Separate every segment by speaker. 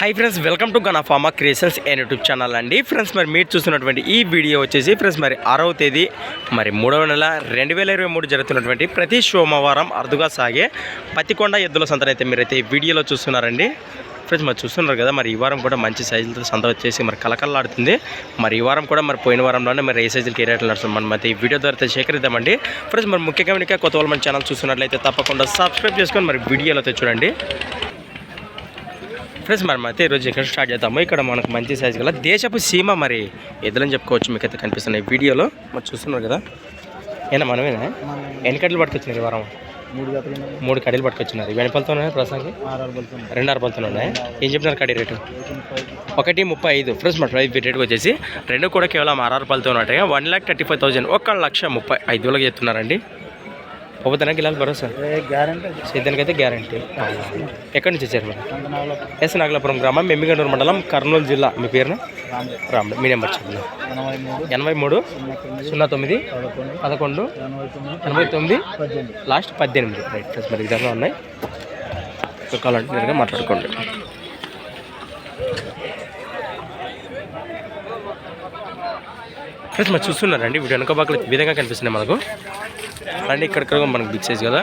Speaker 1: Hi friends welcome to Gana pharma creations and YouTube channel అండి. Friends మరి మీరు చూస్తున్నటువంటి ఈ వీడియో వచ్చేసి ఫ్రెండ్స్ మరి ఆరవ తేదీ మరి మూడవ నెల రెండు వేల ఇరవై మూడు జరుగుతున్నటువంటి ప్రతి సోమవారం అరుదుగా సాగే పత్తికొండ ఎద్దుల సంతను అయితే మీరైతే ఈ వీడియోలో చూస్తున్నారండి. ఫ్రెండ్స్ మరి చూస్తున్నారు కదా మరి ఈ వారం కూడా మంచి సైజులతో సంత వచ్చేసి మరి కలకల్లాడుతుంది మరి ఈ వారం కూడా మరి పోయిన వారంలోనే మరి ఏ సైజులకి ఏ రేట్లు నడుస్తుంది మనం అయితే ఈ వీడియో ద్వారా సేకరిద్దామండి. ఫ్రెండ్స్ మరి ముఖ్యంగా ఇంకా కొత్త వాళ్ళు మన ఛానల్ చూస్తున్నట్లయితే తప్పకుండా సబ్స్క్రైబ్ చేసుకొని మరి వీడియోలో అయితే చూడండి. ఫ్రెండ్స్ మరి అయితే ఈరోజు ఇక్కడ స్టార్ట్ చేద్దాము. ఇక్కడ మనకు మంచి సైజు గల దేశపు సీమ మరి ఎద్దులని చెప్పుకోవచ్చు మీకు అయితే కనిపిస్తున్నాయి వీడియోలో. మరి చూస్తున్నారు కదా? ఏనా మనమేనా? ఎన్ని కడ్డలు పట్టుకొచ్చినారు వారం?
Speaker 2: మూడు
Speaker 1: కడీలు పట్టుకొచ్చినారు. ఇవి ఎన్ని ఉన్నాయి ప్రస్తుతానికి రెండు ఆరు పలుతులు ఉన్నాయి. ఏం చెప్తున్నారు కడీ రేటు? ఒకటి ముప్పై ఐదు. ఫ్రెండ్స్ మన ప్రైస్ రేట్ వచ్చేసి రెండు కూడా కేవలం ఆర్ఆర్ ఉన్నట్టుగా one lakh thirty five thousand ఒక లక్ష ముప్పై ఐదు వేలకు చెప్తున్నారండి. పోతానా గిలాలు భరోసా?
Speaker 2: గ్యారంటీ?
Speaker 1: సేద్యానికైతే గ్యారంటీ. ఎక్కడి నుంచి వచ్చారు మరి? ఎస్ నాగలాపురం గ్రామం మెమ్మిగండూరు మండలం కర్నూలు జిల్లా. మీ పేరున? రామ్. మీ నెంబర్ చెప్పండి.
Speaker 2: ఎనభై మూడు సున్నా తొమ్మిది పదకొండు ఎనభై తొమ్మిది
Speaker 1: లాస్ట్ పద్దెనిమిది. రైట్ ఫ్రెండ్స్ మరి విధంగా ఉన్నాయి. కావాలంటే మాట్లాడుకోండి. ఫ్రెండ్స్ మరి చూస్తున్నారండి. వీడియో వెనక బాగా విధంగా కనిపిస్తున్నాయి మనకు. రండి ఇక్కడ మనకు బిగ్ సైజ్ కదా.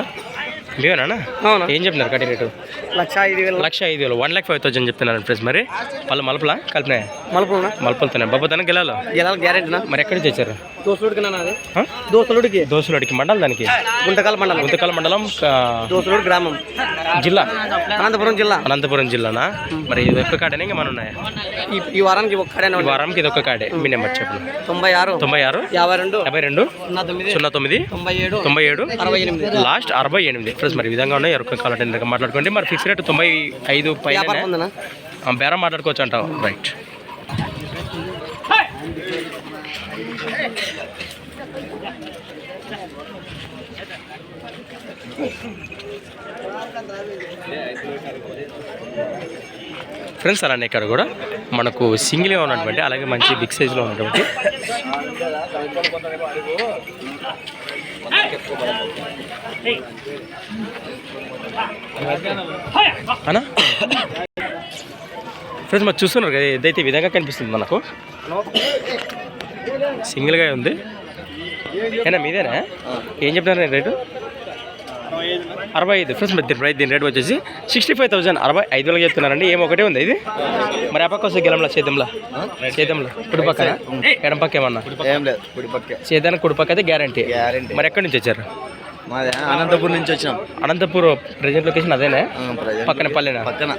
Speaker 2: అవునా?
Speaker 1: ఏం చెప్తున్నారు కట్టి రేటు
Speaker 2: లక్ష ఐదు వేలు.
Speaker 1: లక్ష ఐదు వేలు. వన్ ల్యాక్ ఫైవ్ థౌసండ్ చెప్తున్నారు ఫ్రెండ్స్ మరి. వాళ్ళు మలపలా? కలిపినాయి?
Speaker 2: మలుపునా
Speaker 1: మలపలుతున్నాయి బాబు తన గెలాలో
Speaker 2: గెలాలి గ్యారెంటీనా
Speaker 1: మరి ఎక్కడి నుంచి వచ్చారు
Speaker 2: దోసులుడికి? దోసులుడికి
Speaker 1: దోసులడికి మండలం దానికి?
Speaker 2: గుంటకాల మండలం.
Speaker 1: గుంతకల్ మండలం
Speaker 2: దోసులుడి గ్రామం.
Speaker 1: జిల్లా?
Speaker 2: అనంతపురం జిల్లా.
Speaker 1: అనంతపురం జిల్లానా? మరి ఇది ఒక్క కాడనే ఇంకా మన ఉన్నాయా?
Speaker 2: ఈ వారానికి ఒక్కడే
Speaker 1: ఈ వారంకి ఇది ఒక్క కాడే. మీ నెంబర్ చెప్పండి.
Speaker 2: తొంభై ఆరు.
Speaker 1: తొంభై ఆరు?
Speaker 2: యాభై రెండు.
Speaker 1: యాభై రెండు?
Speaker 2: సున్నా తొమ్మిది. తొంభై ఏడు.
Speaker 1: తొంభై ఏడు?
Speaker 2: అరవై ఎనిమిది.
Speaker 1: లాస్ట్ అరవై ఎనిమిది. ఫ్రెండ్స్ మరి విధంగా ఉన్నాయి. ఎవరికి ఇందాక మాట్లాడుకోండి. మరి ఫిక్స్ రేట్ తొంభై ఐదు పైన బేరం మాట్లాడుకోవచ్చు అంటావు. రైట్ ఫ్రెండ్స్ అలానే ఇక్కడ కూడా మనకు సింగిల్గా ఉన్నటువంటి అలాగే మంచి బిగ్ సైజులో ఉన్నటువంటి. అనా ఫ్రెండ్స్ మరి చూస్తున్నారు కదా ఏదైతే ఈ విధంగా కనిపిస్తుంది మనకు? సింగిల్గా ఉంది. ఏనా మీదేనా? ఏం చెప్తున్నారు రేటు? అరవై ఐదు. ఫ్రెండ్స్ మరి దీని దీని రేట్ వచ్చేసి సిక్స్టీ ఫైవ్ థౌసండ్ అరవై ఐదు వేలకు చెప్తున్నారండి. ఏం ఒకటే ఉంది ఇది? మరి ఆ పక్క వస్తే గెలంలో సేద్యంలో సేద్యంలో కుడి పక్కన ఎడం పక్క ఏమన్నా?
Speaker 2: ఏం లేదు కుడి పక్కే.
Speaker 1: సేద్యానికి కుడి పక్క అయితే గ్యారంటీ
Speaker 2: గ్యారంటీ
Speaker 1: మరి ఎక్కడి నుంచి వచ్చారు?
Speaker 2: మాది. అనంతపురం నుంచి వచ్చినాం.
Speaker 1: అనంతపూర్ ప్రజెంట్ లొకేషన్ అదేనా? పక్కన పల్లెనా?
Speaker 2: పక్కన?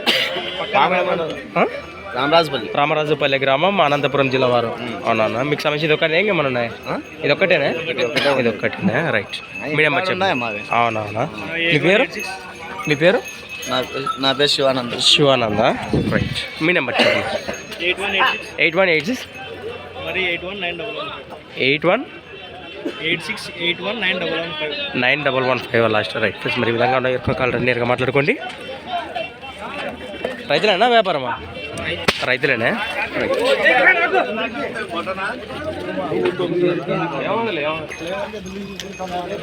Speaker 2: రామరాజుపల్లి.
Speaker 1: రామరాజుపల్లి. గ్రామం అనంతపురం జిల్లా వారు. అవునా మీకు సంబంధించి ఇది ఒకటే ఏమన్నా ఉన్నాయి? ఇది ఒక్కటేనా ఇది ఒక్కటేనా రైట్ మీ నెంబర్ చెప్పండి.
Speaker 2: ఉన్నాయి మావి
Speaker 1: అవునవునా? మీ పేరు? మీ పేరు?
Speaker 2: నా నా పేరు శివానంద్.
Speaker 1: శివానంద రైట్ మీ నెంబర్ చెప్పండి.
Speaker 3: Eight one
Speaker 1: eight one eight six?
Speaker 3: మరి eight one nine double
Speaker 1: eight one
Speaker 3: eight six eight one nine double one five.
Speaker 1: Nine double one five last right. Friends మరి విధంగా ఉన్నాయి. ఎక్కువ నేరుగా మాట్లాడుకోండి. రైతులేనా వ్యాపారమా? రైతులేనా?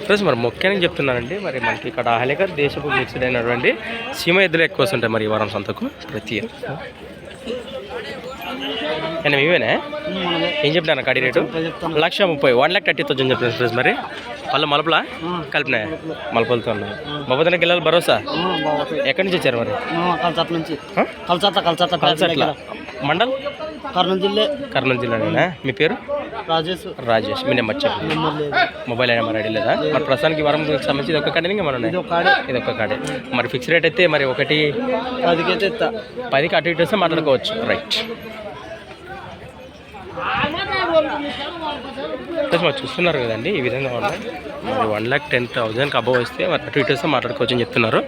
Speaker 1: ఫ్రెండ్స్ మరి ముఖ్యంగా చెప్తున్నానండి మరి మనకి ఇక్కడ ఆహ్లేకర్ దేశపు మిక్స్డ్ అయినటువంటి సీమ ఎద్దులు ఎక్కువ వస్తుంటాయి మరి ఈ వారం సంతకు. ప్రతి ఇయర్ నేను ఇవేనా? ఏం చెప్తాను కడి రేటు? లక్ష ముప్పై వన్ ల్యాక్ థర్టీ థౌసండ్ చెప్తాను ఫ్రెండ్స్ మరి. పళ్ళు మలుపులా? కలిపినాయి మలుపులతో ఉన్నాయి. బాబోతన గిల్లలు భరోసా? ఎక్కడి నుంచి వచ్చారు మరి?
Speaker 2: నుంచి.
Speaker 1: మండల్?
Speaker 2: కర్నూలు జిల్లా.
Speaker 1: కర్నూలు జిల్లానేనా? మీ పేరు?
Speaker 2: రాజేష్.
Speaker 1: రాజేష్. మీ నెంబర్ చెప్పండి. మొబైల్ అయినా మరి రెడీ లేదా? మరి ప్రస్తుతానికి వారం సంబంధించి ఇది ఒక కాడే. ఇంకా మన
Speaker 2: ఇది ఒక కాడే.
Speaker 1: మరి ఫిక్స్ రేట్ అయితే మరి ఒకటి
Speaker 2: పదికైతే ఎత్తా
Speaker 1: పదికి అటు ఇటు వస్తే మాట్లాడుకోవచ్చు. రైట్ మరి చూస్తున్నారు కదండి ఈ విధంగా ఉన్నాయి మరి వన్ ల్యాక్ టెన్ థౌజండ్కి అబవ్ వస్తే మరి అటు ఇటు వస్తే మాట్లాడుకోవచ్చు అని చెప్తున్నారు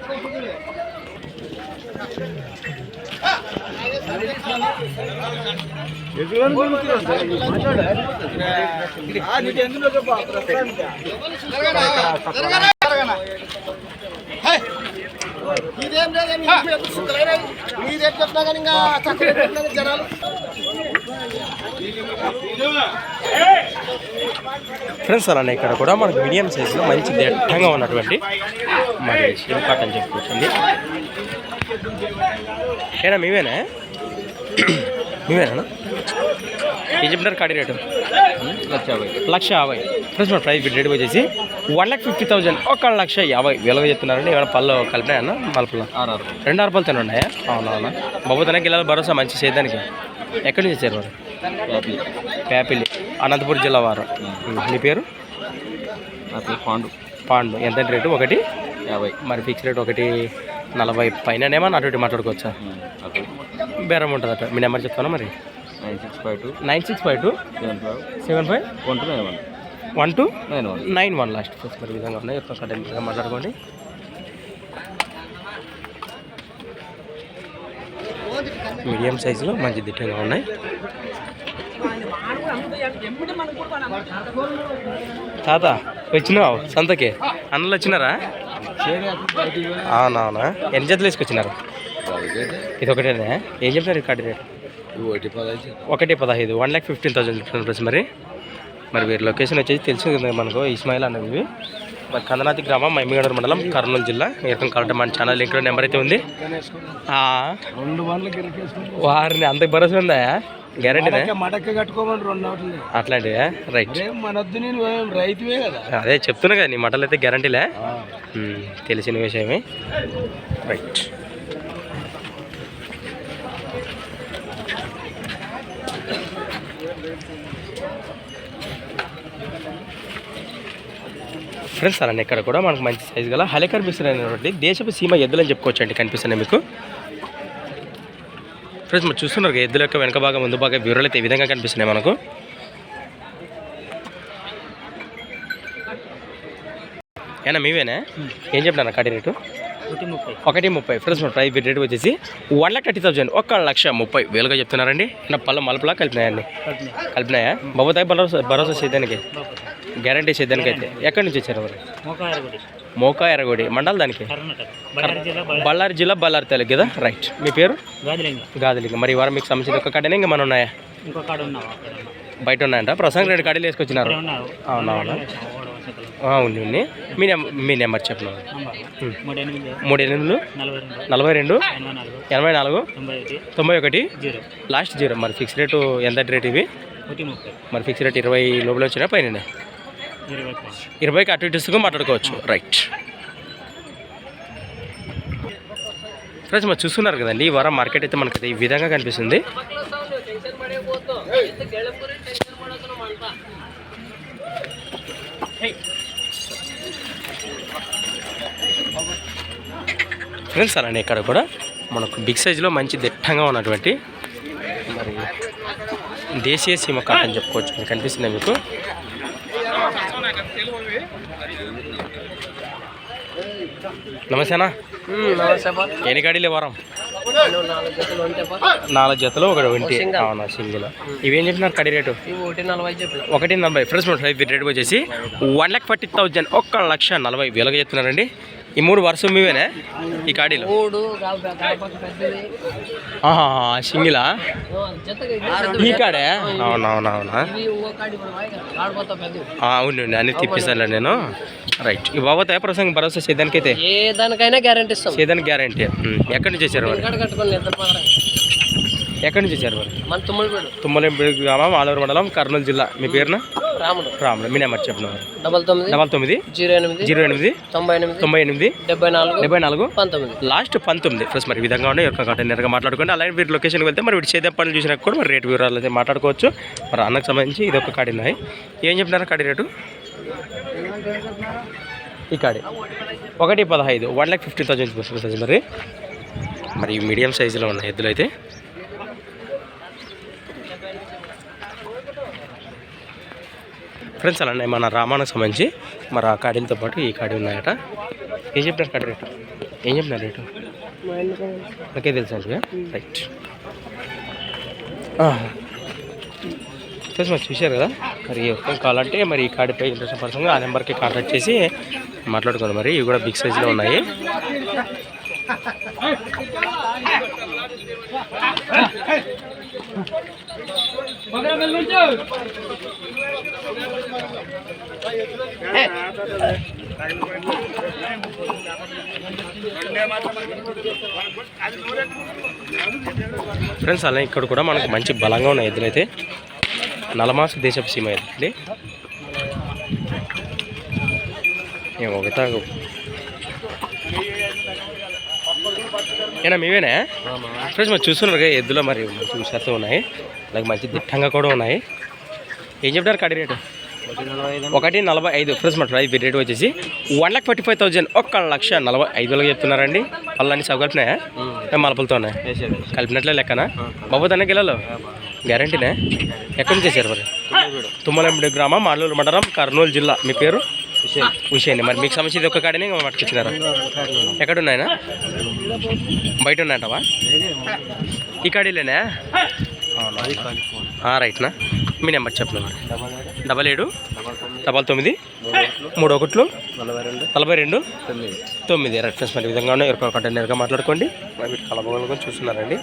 Speaker 1: ఫ్రెండ్స్ అలానే ఇక్కడ కూడా మనకు మీడియం సైజులో మంచి దట్టంగా ఉన్నటువంటి మరి శివపాట్ అని చెప్పుకోవచ్చండి. ఏనా మీవేనా? మీవేనా? ఏం చెప్తున్నారు? కాడి రేటు. లక్ష యాభై. ఫ్రెండ్స్ మన ప్రైస్ రేట్ వచ్చేసి వన్ లాక్ ఫిఫ్టీ థౌజండ్ ఒక లక్ష యాభై. వేలుగా చెప్తున్నారండి. ఏమైనా పళ్ళు కలిపినాయన్న మలుపులో రెండు ఆరు పళ్ళతో ఉన్నాయా అవునవునా బాబు తనకి ఇలా భరోసా మంచి చేయడానికి. ఎక్కడి నుంచి వచ్చారు వారు ప్యాపిల్లి అనంతపురం జిల్లా వారు. మీ పేరు?
Speaker 2: పాండు.
Speaker 1: పాండు. ఎంత రేటు? ఒకటి?
Speaker 2: యాభై.
Speaker 1: మరి ఫిక్స్ రేట్ ఒకటి నలభై పైననేమో అటు ఇటు మాట్లాడుకోవచ్చా? బేరం ఉంటుందట. మీ నెంబర్ చెప్తాను మరి?
Speaker 2: Nine six five two.
Speaker 1: Nine six five two.
Speaker 2: Seven five.
Speaker 1: Seven five?
Speaker 2: One two nine one
Speaker 1: one two?
Speaker 2: Nine one.
Speaker 1: Nine one last. మరి విధంగా ఉన్నాయి. యొక్క సడన్గా మాట్లాడుకోండి. మీడియం సైజులో మంచి దిట్టంగా ఉన్నాయి. తాత వచ్చినావు సంతకి? అన్నలు వచ్చినారా? అవునవునా ఎన్ని జతలు వేసుకొచ్చినారు ఇది ఒకటేనా? ఏం చెప్తారు కార్డు రేట్?
Speaker 2: ఒకటి పదహైదు
Speaker 1: ఒకటి పదహైదు వన్ ల్యాక్ ఫిఫ్టీన్ థౌసండ్ మరి. మరి వీరి లొకేషన్ వచ్చేసి తెలుసు కదా మనకు ఇస్మాయిల్ అన్నది. మరి కందనాతి గ్రామం మైమిగడ మండలం కర్నూలు జిల్లా. ఎరకం కావాలంటే మన ఛానల్ లింక్లో నెంబర్ అయితే ఉంది. వారిని అంత భరోసా ఉందా? గ్యారంటీనే
Speaker 2: మడక్క కట్టుకోమని రెండు అవుతుంది
Speaker 1: అట్లాంటివా? రైట్
Speaker 2: మనొద్దు నేను రైతువే కదా.
Speaker 1: అదే చెప్తున్నా కదా నీ మాటలు అయితే గ్యారంటీలే తెలిసిన విషయమే. రైట్ ఫ్రెండ్స్ అలానే ఇక్కడ కూడా మనకు మంచి సైజు గల హలికర్ మిశ్ర అనేటువంటి దేశపు సీమ ఎద్దులని చెప్పుకోవచ్చు అండి కనిపిస్తున్నాయి మీకు. ఫ్రెండ్స్ మీరు చూస్తున్నారు ఎద్దుల యొక్క వెనక భాగం ముందు భాగం వివరాలు అయితే ఈ విధంగా కనిపిస్తున్నాయి మనకు. ఏనా మీవేనా? ఏం చెప్పినా కాటి రేటు?
Speaker 2: ఒకటి ముప్పై.
Speaker 1: ఒకటి ముప్పై. ఫ్రెండ్స్ మన ప్రైస్ రేట్ వచ్చేసి వన్ లాక్ థర్టీ థౌసండ్ ఒక లక్ష ముప్పై వేలుగా చెప్తున్నారండి. నా పళ్ళ మలుపులా కలిపినాయండి కలిపినాయా. బాబుతాయి భరోసా భరోసా సేద్యానికి గ్యారంటీ సేద్యానికి అయితే. ఎక్కడి నుంచి వచ్చారు మరి?
Speaker 2: మోకాయరగుడి
Speaker 1: మోకా ఎరగొడి. మండల్ దానికి?
Speaker 2: బళ్ళారి జిల్లా
Speaker 1: బళ్ళారి. తాలూకు కదా? రైట్. మీ పేరు?
Speaker 2: గాదిలింగ.
Speaker 1: మరి ఈ వారం మీకు సంబంధించిన ఒక కడనే ఇంకా మన ఉన్నాయా? బయట ఉన్నాయంట. ప్రసంగ రెండు కడలు వేసుకొచ్చినారు. అవునవునా ఆ, ఉంది మీ నెంబర్ మీ నెంబర్ చెప్పిన?
Speaker 2: మూడు ఎనిమిది
Speaker 1: మూడు ఎనిమిది
Speaker 2: నలభై రెండు. ఎనభై నాలుగు. తొంభై ఒకటి.
Speaker 1: Last zero. మరి ఫిక్స్ రేటు ఎంత రేట్ ఇవి? మరి ఫిక్స్ రేట్ ఇరవై లోపల వచ్చినా పైన. ఇరవైకి అటు ఇటుగా మాట్లాడుకోవచ్చు. రైట్ ఫ్రెండ్స్ మరి చూస్తున్నారు కదండి ఈ వారం మార్కెట్ అయితే మనకి ఈ విధంగా కనిపిస్తుంది. ఫ్రెండ్స్ అలానే ఇక్కడ కూడా మనకు బిగ్ సైజులో మంచి దిట్టంగా ఉన్నటువంటి మరి దేశీయ సీమ కాటన్ చెప్పుకోవచ్చు కనిపిస్తుంది మీకు. నమస్తేనా? ఎన్ని గాడీలు వారం నాలుగు జతలు ఒకటి ఒంటి అవునా సింగిల్. ఇవేం చెప్పినారు కడి రేటు?
Speaker 2: ఒకటి నలభై
Speaker 1: ఫ్రెండ్స్ రేట్ వచ్చేసి వన్ ల్యాక్ ఫార్టీ థౌజండ్ ఒక్క లక్ష నలభై వేలుగా చెప్తున్నారండి. ఈ మూడు వరుస మీవేనా? ఈ కాడీలు? సింగిలా? ఈ కాడే? అవునవునవునా?
Speaker 2: ఇంకో కాడి ఆడిపోతా పెద్దది.
Speaker 1: అవును అన్ని తిప్పిస్తాను నేను. రైట్ ఈ బాబోతే ప్రసంగం భరోసా సేదానికి అయితే
Speaker 2: ఏ దానికైనా గ్యారంటీ ఇస్తాం.
Speaker 1: సేదానికి గ్యారంటీ ఎక్కడి నుంచి వచ్చారు ఎక్కడి నుంచి వచ్చారు మరి
Speaker 2: మన తుమ్మలపేడు
Speaker 1: గ్రామం ఆలూరు మండలం కర్నూలు జిల్లా. మీ పేరున?
Speaker 2: రాముడు.
Speaker 1: రాముడు. మీ నెంబర్ చెప్పిన
Speaker 2: డబల్ తొమ్మిది
Speaker 1: డబల్ తొమ్మిది
Speaker 2: జీరో ఎనిమిది
Speaker 1: జీరో ఎనిమిది
Speaker 2: తొంభై ఎనిమిది
Speaker 1: తొంభై ఎనిమిది
Speaker 2: డెబ్బై నాలుగు
Speaker 1: డెబ్బై నాలుగు.
Speaker 2: పంతొమ్మిది.
Speaker 1: లాస్ట్ పంతొమ్మిది. ప్లస్ మరి విధంగా ఉన్నాయి. యొక్క కాటన్ నేరుగా మాట్లాడుకోండి. అలాగే వీటి లొకేషన్కి వెళ్తే మరి వీటి చేదే పనులు చూసినా కూడా మరి రేటు వివరాలు అయితే మాట్లాడుకోవచ్చు. మరి అన్నకు సంబంధించి ఇది ఒక కాడి ఉన్నాయి. ఏం చెప్పినారు కాడి రేటు? ఈ కాడి. ఒకటి పదహైదు వన్ ల్యాక్ ఫిఫ్టీ థౌసండ్ మరి. మరి మీడియం సైజులో ఉన్నాయి ఎద్దులు అయితే ఫ్రెండ్స్ అలానే మన రామానికి సంబంధించి మరి ఆ కాడీలతో పాటు ఈ కాడీ ఉన్నాయట. ఏం చెప్పినారు కాడి రేటు? ఏం చెప్పినారు రేటు? నాకే తెలుసు అండి రైట్ ఫ్రెండ్స్ మరి చూశారు కదా? మరి ఎవరికైనా కావాలంటే మరి ఈ కాడిపై ఇంట్రెస్ట్ పర్సన్గా ఆ నెంబర్కి కాంటాక్ట్ చేసి మాట్లాడుకోండి మరి. ఇవి కూడా బిగ్ సైజ్లో ఉన్నాయి. ఫ్రెండ్స్ అలా ఇక్కడ కూడా మనకు మంచి బలంగా ఉన్నాయి ఎదురైతే నలమాస దేశపు సీమ ఎద్దులండి ఒక ఒకటా ఏనా మీవేనా? ఫ్రెండ్స్ మరి చూస్తున్నారు కదా ఎద్దులో మరి మంచి హుషారుతో ఉన్నాయి. అలాగే మంచి దిట్టంగా కూడా ఉన్నాయి. ఏం చెప్తారు కడి రేటు? ఒకటి నలభై ఐదు. ఫ్రెండ్స్ మన ప్రైస్ రేట్ వచ్చేసి one lakh forty five thousand ఒక్క లక్ష నలభై ఐదు వేలకు చెప్తున్నారండి. పళ్ళన్నీ సగ కలిపినాయా ఏ మలపలతో కలిపినట్లే లెక్కనా? బాబు తన గిలలో? గ్యారంటీనే ఎక్కడి నుంచి చేశారు మరి? తుమ్మలంబడి గ్రామం మాడలూరు మండలం కర్నూలు జిల్లా. మీ పేరు? హుషేన్ మరి మీకు సమస్య ఇది ఒక్క కాడనే పట్టుకొచ్చినారా? ఎక్కడ ఉన్నాయనా బయట ఉన్నాయంటవా? ఈ కాడీలేనా రైట్నా మీ నెంబర్ చెప్పండి. డబల్ ఏడు డబల్ తొమ్మిది మూడు ఒకట్లు నలభై రెండు తొమ్మిది. రెఫరెన్స్ మరి ఈ విధంగానే ఎవరికో కంటైనర్గా మాట్లాడుకోండి. మరి మీరు చూస్తున్నారండి.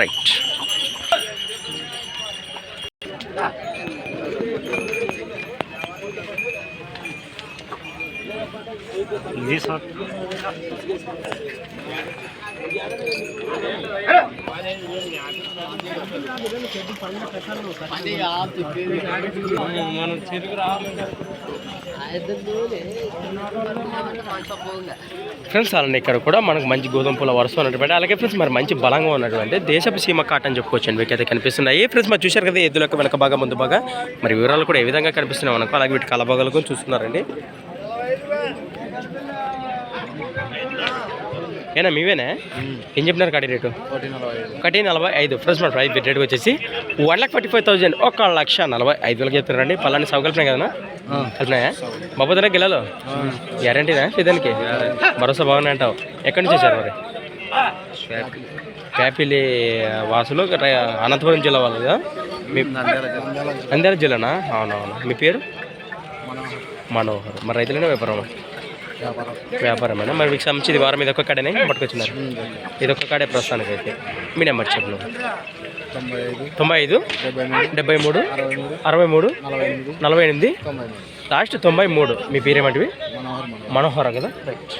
Speaker 1: రైట్.
Speaker 3: మనం చెరుకు
Speaker 1: ఫ్రెండ్స్ అలానే ఇక్కడ కూడా మనకు మంచి గోధుమ పూల వరుస ఉన్నటువంటి అలాగే ఫ్రెండ్స్ మరి మంచి బలంగా ఉన్నటువంటి దేశపు సీమ కాటన్ చెప్పుకోవచ్చు అండి అయితే కనిపిస్తున్నాయి. ఫ్రెండ్స్ మరి చూశారు కదా ఎద్దులకు వెనక బాగా ముందు బాగా మరి వివరాలు కూడా ఏ విధంగా కనిపిస్తున్నాయి మనకు? అలాగే వీటి కలబాగాలు కూడా చూస్తున్నారండి. ఏనా మీవేనా? ఏం చెప్పినారు కడి రేటు? ఒకటి నలభై ఐదు. ఫ్రెండ్స్ మన ప్రైస్ రేట్ వచ్చేసి one lakh forty five thousand ఒక లక్ష నలభై ఐదు వేలకు చెప్తున్నారండి పలాన్ని సౌ కలిపినాయి కదా కలిపినాయా? బాబు దగ్గర గిలాలో? గ్యారంటీనా ఇదానికి? భరోసా బాగున్నాయి అంటావు. ఎక్కడి నుంచి వచ్చారు మరి? ప్యాపిలి వాసులు అనంతపురం జిల్లా వాళ్ళు కదా మీ నంద్యాల జిల్లానా? అవునవును. మీ పేరు? మనోహర్. మరి రైతులనే వ్యాపారం? వ్యాపారమేనా? మరి మీకు సంబంధించి ఇది వారం ఇది ఒక్క కాడనే? పట్టుకొచ్చినారు? ఇది ఒక్క కాడే ప్రస్తుతానికి అయితే. మీ నెంబర్ చెప్పను తొంభై ఐదు డెబ్బై మూడు అరవై మూడు నలభై ఎనిమిది లాస్ట్ తొంభై మూడు. మీ పేరేమంటివి? మనోహరం కదా? రైట్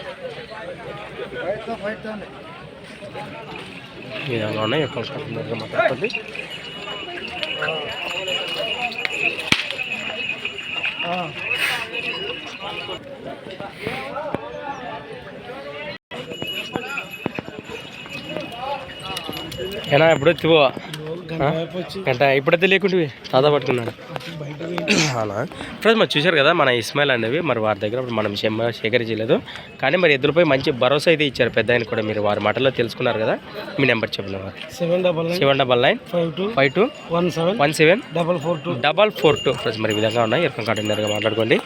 Speaker 1: ఈ విధంగా ఉన్నాయి ఏనా ఎప్పుడు ఎత్తువో గంట ఇప్పుడైతే లేకుంటే తాదా పట్టుకున్నాడు. అవునా? ఫ్రెండ్స్ మరి చూశారు కదా మన ఇస్మాయిల్ అనేవి మరి వారి దగ్గర మనం సేకరించలేదు కానీ మరి ఎద్దులపై మంచి భరోసా అయితే ఇచ్చారు పెద్ద ఆయన కూడా. మీరు వారి మాటల్లో తెలుసుకున్నారు కదా మీ నెంబర్ చెప్పిన వారు
Speaker 3: seven double nine
Speaker 1: seven double nine
Speaker 3: five two
Speaker 1: five two
Speaker 3: one seven
Speaker 1: one seven
Speaker 3: double four two
Speaker 1: double four two. Friends మరి విధంగా ఉన్నాయి. ఇరకం కంటైనర్గా మాట్లాడుకోండి.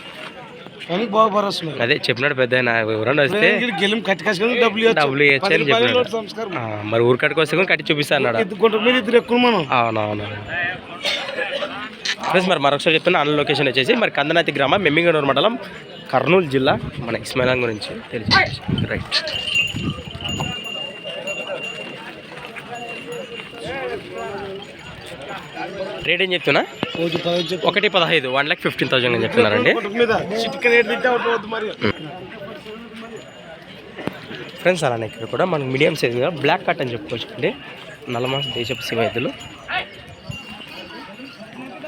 Speaker 3: బాగా భరోసా.
Speaker 1: అదే చెప్పినాడు పెద్ద ఆయన ఎవరన్నా వస్తే
Speaker 3: ఇక్కడ గెలిం కట్టి కాసుకొని డబ్బులు ఇవ్వచ్చు.
Speaker 1: డబ్బులు ఇవ్వచ్చు అని
Speaker 3: పది రూపాయలు
Speaker 1: చెప్పినాడు.
Speaker 3: నోటు సంస్కారం.
Speaker 1: ఆ, మరి ఊరు కట్టుకు వస్తే కూడా కట్టి చూపిస్తా అన్నాడు.
Speaker 3: ఇద్దరు ఎక్కువ మనం.
Speaker 1: అవునవును. మరి మరొకసారి చెప్తున్నా అన్న లొకేషన్ వచ్చేసి మరి కందనాతి గ్రామం మెమ్మింగనూరు మండలం కర్నూలు జిల్లా మన ఇస్మాయిలాం గురించి తెలిసి రైట్. రేట్ ఏం చెప్తున్నా. ఒకటి పదహైదు వన్ ల్యాక్ ఫిఫ్టీన్ థౌసండ్ అని చెప్తున్నారండి ఫ్రెండ్స్ అలానే ఇక్కడ కూడా మనకు మీడియం సైజుగా బ్లాక్ కట్ అని చెప్పుకోవచ్చు అండి. నల్లమాస దేశపు శివ ఎద్దులు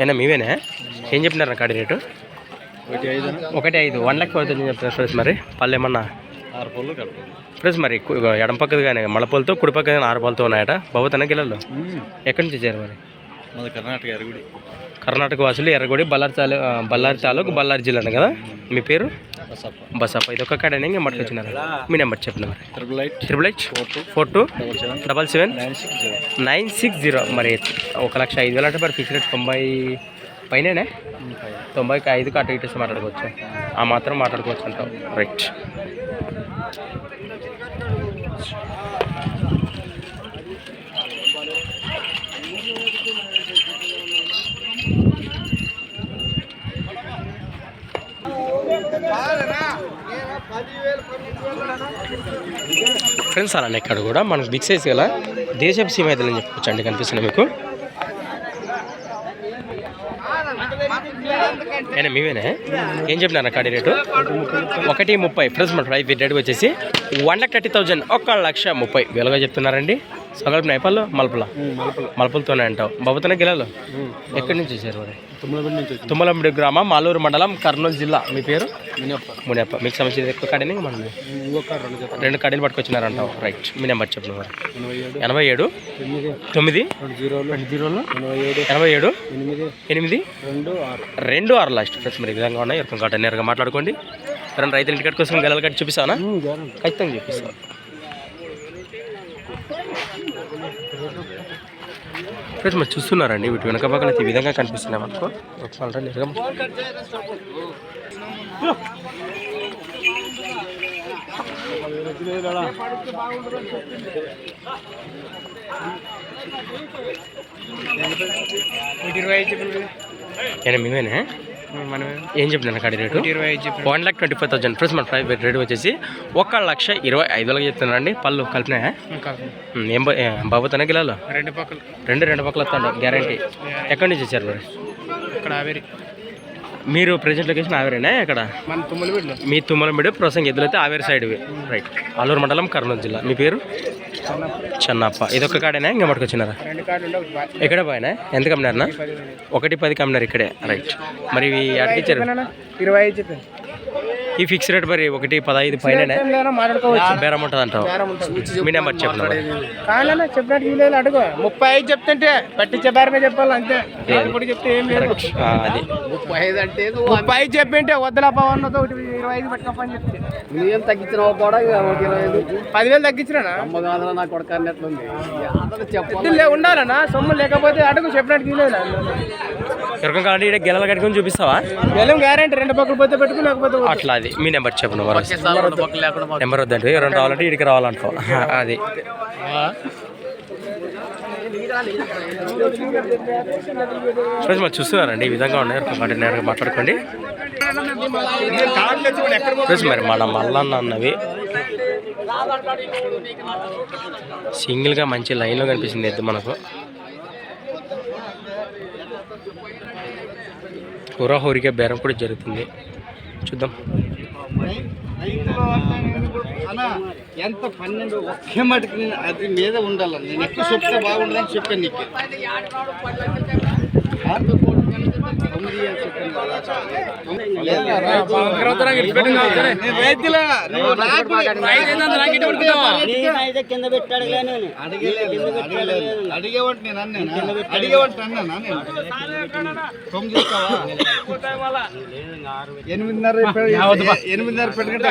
Speaker 1: అయినా మీవేనా? ఏం చెప్పినారు కాడి రేటు? ఒకటి ఐదు వన్ ల్యాక్ ఫైవ్ థౌసండ్ చెప్తున్నారు ఫ్రెండ్స్ మరి? పళ్ళు ఏమన్నా?
Speaker 3: ఆరు పళ్ళు కడప
Speaker 1: ఫ్రెండ్స్ మరి ఎడం పక్కది కానీ మలపలతో కుడి పక్కన ఆరు పళ్ళతో ఉన్నాయట. బాబు తన గిల్లలు ఎక్కడి నుంచి వచ్చారు మరి?
Speaker 3: మాది కర్ణాటక ఎరుగుడి
Speaker 1: కర్ణాటక వాసులు ఎర్రగొడి బళ్ళారి తాలూ బళ్ళారి తాలూకు బళ్ళారి జిల్లా కదా? మీ పేరు? బసప్ప. ఇది ఒక్క కాడనే ఇంకా మట్టుకొచ్చినారు మీ నెంబర్ చెప్పిన మరి.
Speaker 3: Triple eight
Speaker 1: triple eight four two
Speaker 3: double seven
Speaker 1: double seven
Speaker 3: nine six zero
Speaker 1: nine six zero మరి ఒక లక్ష ఐదు వేలు అంటే మరి ఫిక్స్ రేట్ తొంభై పైననే? తొంభైకి ఐదుకి అటు ఇటు మాట్లాడుకోవచ్చు. ఆ మాత్రం మాట్లాడుకోవచ్చు అంటావు. రైట్ ఫ్రెండ్స్ అలానే ఇక్కడ కూడా. మనకు బిగ్ సైజ్ గల దేశపు సీమైతలు అని చెప్పుకోవచ్చు అండి కనిపిస్తుంది మీకు. ఏనా మీవేనా? ఏం చెప్పినారు కాడి రేటు? ఒకటి ముప్పై. ఫ్రెండ్స్ మన ప్రైస్ రేటు వచ్చేసి వన్ లాక్ థర్టీ థౌజండ్. ఒక లక్ష ముప్పై. వేలుగా చెప్తున్నారండి. సగల్పు నైపాల్లో మలుపుల. మలుపులతోనే అంటావు. బాబుతోనే గిలాలు? ఎక్కడి నుంచి వచ్చారు మరి? తుమ్మలమిడి గ్రామం మాలూరు మండలం కర్నూలు జిల్లా. మీ పేరు?
Speaker 3: మినప్ప
Speaker 1: మునియప్ప. మీకు సంబంధించిన ఎక్కువ కాడని మనం
Speaker 3: రెండు
Speaker 1: రెండు కడీలు పట్టుకొచ్చినారంటావు. రైట్ మీ నెంబర్ చెప్పు మరి.
Speaker 3: ఎనభై ఏడు. తొమ్మిది? రెండు రెండు ఎనభై ఏడు. ఎనిమిది. రెండు ఆరు.
Speaker 1: రెండు లాస్ట్ ఫ్రెండ్స్ మరి విధంగా ఉన్నాయి. ఎరుకం కాట నేరుగా మాట్లాడుకోండి. ఎవరైనా రైతుల ఇంటికట్ కోసం గెలలు కట్టి చూపిస్తానా? ఖచ్చితంగా చూపిస్తాను. ఫ్రెండ్స్ మరి చూస్తున్నారండి వీటి వెనక పక్కన ఈ విధంగా కనిపిస్తున్నాయి మనకు ఒకసారి నేరుగా ఏం చెప్పినా కాడి rate? One lakh twenty five thousand friends మన ప్రైస్ రేట్ వచ్చేసి ఒక లక్ష ఇరవై ఐదు వేలకు చెప్తున్నారండి పళ్ళు కలిపినాయా? ఏం బా- ఏ, బాబుతానే గిలాలు?
Speaker 3: రెండు పక్కలు.
Speaker 1: రెండు రెండు పక్కల వస్తాడు గ్యారంటీ ఎక్కడి నుంచి వచ్చారు మరి?
Speaker 3: ఇక్కడ ఆవేరి.
Speaker 1: మీరు ప్రజెంట్ లొకేషన్ ఆవేరేనా ఎక్కడ
Speaker 3: మన తుమ్మలపల్లి
Speaker 1: మీ తుమ్మలమిడి ప్రొసంగ్ ఎద్దులైతే ఆవేరు సైడ్ రైట్ అల్లూరు మండలం కర్నూలు జిల్లా. మీ పేరు? చెన్నప్ప. ఇదొక్క కాడేనా? ఇంకా
Speaker 3: బాగా
Speaker 1: ఎక్కడ పోయినా? ఎంత కమ్మినారనా? ఒకటి పది కమ్మినారు ఇక్కడే. రైట్ మరి ఇవి అడిగిచ్చారు
Speaker 3: ఇరవై
Speaker 1: ఈ ఫిక్స్ రేట్ మరి ఒకటి పదహైదు పైన బేరం ఉంటుంది అంటావు. మీ నెంబర్ చెప్పిన
Speaker 3: అడుగు. ముప్పై ఐదు చెప్తుంటే పట్టించే బేరమే చెప్పాలి అంతే. చెప్తే ఏం లేదు.
Speaker 1: అది.
Speaker 2: ముప్పై ఐదు అంటే
Speaker 3: ముప్పై ఐదు చెప్పింటే వద్దులా పవన్ ఒకటి ఇరవై ఐదు పట్టుకోపని చెప్తే.
Speaker 2: నువ్వేం తగ్గించినావు కూడా ఇక ఒకటి ఇరవై ఐదు.
Speaker 3: పదివేలు తగ్గించినా
Speaker 2: అమ్మగారు నా కొడుకు అన్నట్లుంది
Speaker 3: ఉండాలన్నా సొమ్ము లేకపోతే అడుగు చెప్పినట్టు వీలేదు
Speaker 1: ఎరకం కావాలంటే ఇక్కడ గెలలు కట్టుకొని చూపిస్తావా?
Speaker 3: గెలం గ్యారంటీ రెండు పక్కలు పోతే పెట్టుకు లేకపోతే.
Speaker 1: అట్లా అది. మీ నెంబర్ చెప్పను మరి
Speaker 2: పక్కన లేకుండా
Speaker 1: నెంబర్ వద్దండి ఎవరైనా రావాలంటే ఇక్కడికి రావాలంటావు. అది. మరి చూస్తున్నారండి ఈ విధంగా ఉన్నాయి. ఒకటి నేరుగా మాట్లాడుకోండి. ఫ్రెండ్స్ మరి మన మల్లన్న అన్నవి సింగిల్గా మంచి లైన్లో కనిపిస్తుంది ఎద్దు మనకు. హోరాహోరిగా బేరం కూడా జరుగుతుంది. చూద్దాం.
Speaker 3: ఎంత పన్నెండు? ఒకే మటుకు నేను అది మీద ఉండాలి నేను ఎక్కువ చెప్తే బాగుండదని చెప్పాను నీకు ఆ? తొమ్మిది అని చెప్పాను కదా. నేను రైతులా, నువ్వు నాకు అడిగలేదు, అడిగలేదు. అడిగేవంటి నేను అన్నానా? అడిగేవంటి అన్నానా నేను? తొమ్మిది ఇస్తావా? ఎనిమిదిన్నర పెట్ట- ఎనిమిదిన్నర పెట్టుకుంటే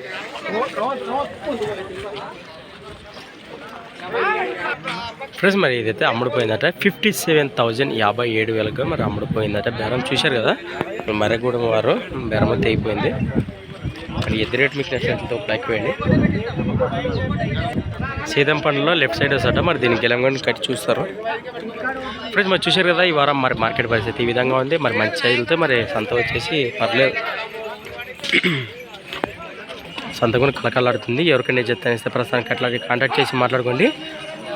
Speaker 1: ఫ్రెండ్స్ మరి ఇదైతే అమ్ముడుపోయిందట. ఫిఫ్టీ సెవెన్ థౌజండ్ యాభై ఏడు వేలకు మరి అమ్ముడుపోయిందట. బేరం చూశారు కదా? మరగూడెం వారు బేరం అయితే అయిపోయింది. మరి ఎద్దు రేట్ మీకు నచ్చినట్లయితే ఒక లైక్ వేయండి. సీతం పండులో లెఫ్ట్ సైడ్ వస్తాట మరి దీనికి గెలంగా కట్టి చూస్తారు. ఫ్రెండ్స్ మరి చూశారు కదా ఈ వారం మరి మార్కెట్ పరిస్థితి ఈ విధంగా ఉంది. మరి మంచి సైజులతో మరి సంత వచ్చేసి పర్లేదు. సంతకం కలకలాడుతుంది ఎవరికైనా చెప్తాను ఇస్తే ప్రస్తుతానికి అట్లాగే కాంటాక్ట్ చేసి మాట్లాడుకోండి.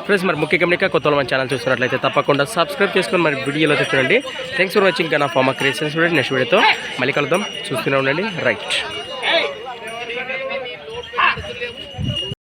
Speaker 1: ఫ్రెండ్స్ మరి ముఖ్య గమనిక కొత్త మన ఛానల్ చూస్తున్నట్లయితే తప్పకుండా సబ్స్క్రైబ్ చేసుకొని మరి వీడియోలో చూడండి. థ్యాంక్స్ ఫర్ వాచింగ్ నా ఫార్మర్ క్రియేషన్స్ నెక్స్ట్ వీడియోతో మళ్ళీ కలుద్దాం. చూస్తూనే ఉండండి. రైట్